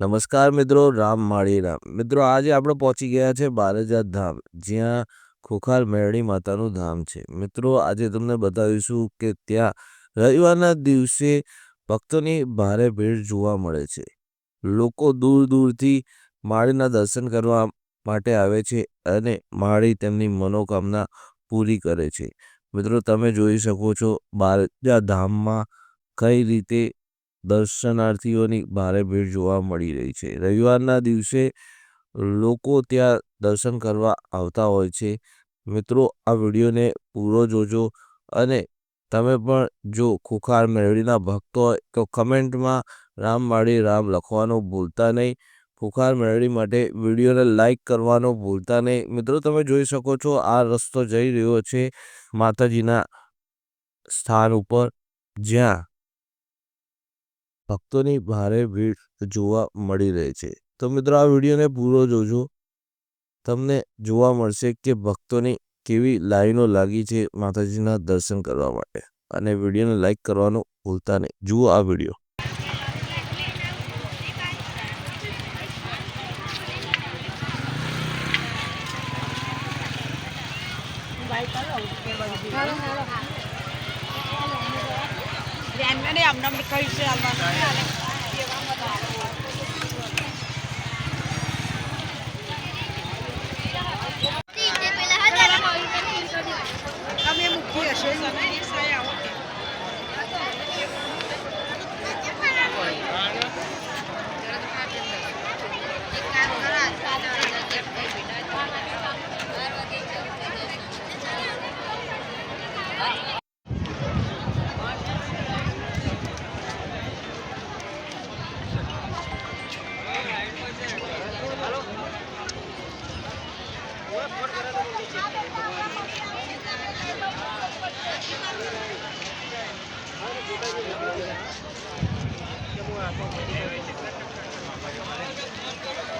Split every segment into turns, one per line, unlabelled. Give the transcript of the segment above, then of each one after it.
નમસ્કાર મિત્રો, રામ માળી રામ. મિત્રો, આજે આપણે પહોંચી ગયા છે બારજાત ધામ, જ્યાં ખોખાર મેરડી માતાનું ધામ છે. મિત્રો, આજે તમને બતાવીશું કે ત્યાં રવિવારના દિવસે ભક્તોની ભારે ભીડ જોવા મળે છે. લોકો દૂર દૂરથી માળીના દર્શન કરવા માટે આવે છે અને માળી તેમની મનોકામના પૂરી કરે છે. મિત્રો, તમે જોઈ શકો છો બારજા ધામમાં કઈ રીતે દર્શનાર્થીઓની ભારે ભીડ જોવા મળી રહી છે. રવિવારના દિવસે લોકો ત્યાં દર્શન કરવા આવતા હોય છે. મિત્રો, આ વિડીયોને પૂરો જોજો અને તમે પણ જો ખુખાર મેળવીના ભક્તો હોય તો કમેન્ટમાં રામ માળી રામ લખવાનું ભૂલતા નહીં. ખુખાર મેળવી માટે વિડીયોને લાઈક કરવાનું ભૂલતા નહીં. મિત્રો, તમે જોઈ શકો છો આ રસ્તો જઈ રહ્યો છે માતાજીના સ્થાન ઉપર જ્યાં ભક્તોની ભારે ભીડ જોવા મળી રહી છે. તો મિત્રો, આ વિડીયોને પૂરો જોજો. તમને જોવા મળશે કે ભક્તોની કેવી લાઈનો લાગી છે માતાજીના દર્શન કરવા માટે. અને વિડીયોને લાઈક કરવાનું ભૂલતા નહીં. જુઓ આ વીડિયો.
ધ્યાનમાં નહીં આમને કહી છે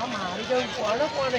મારી જવું કોને કોને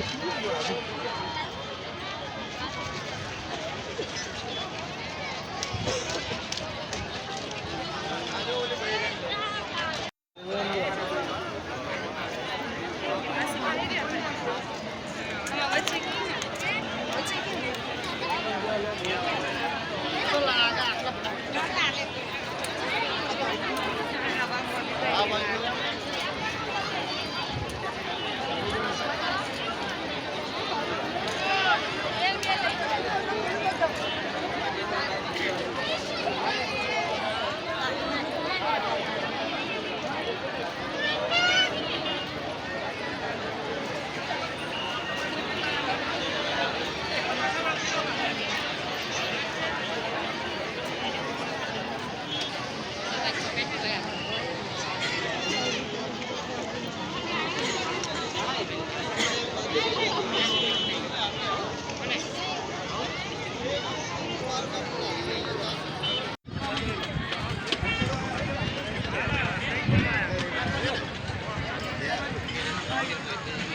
Thank you.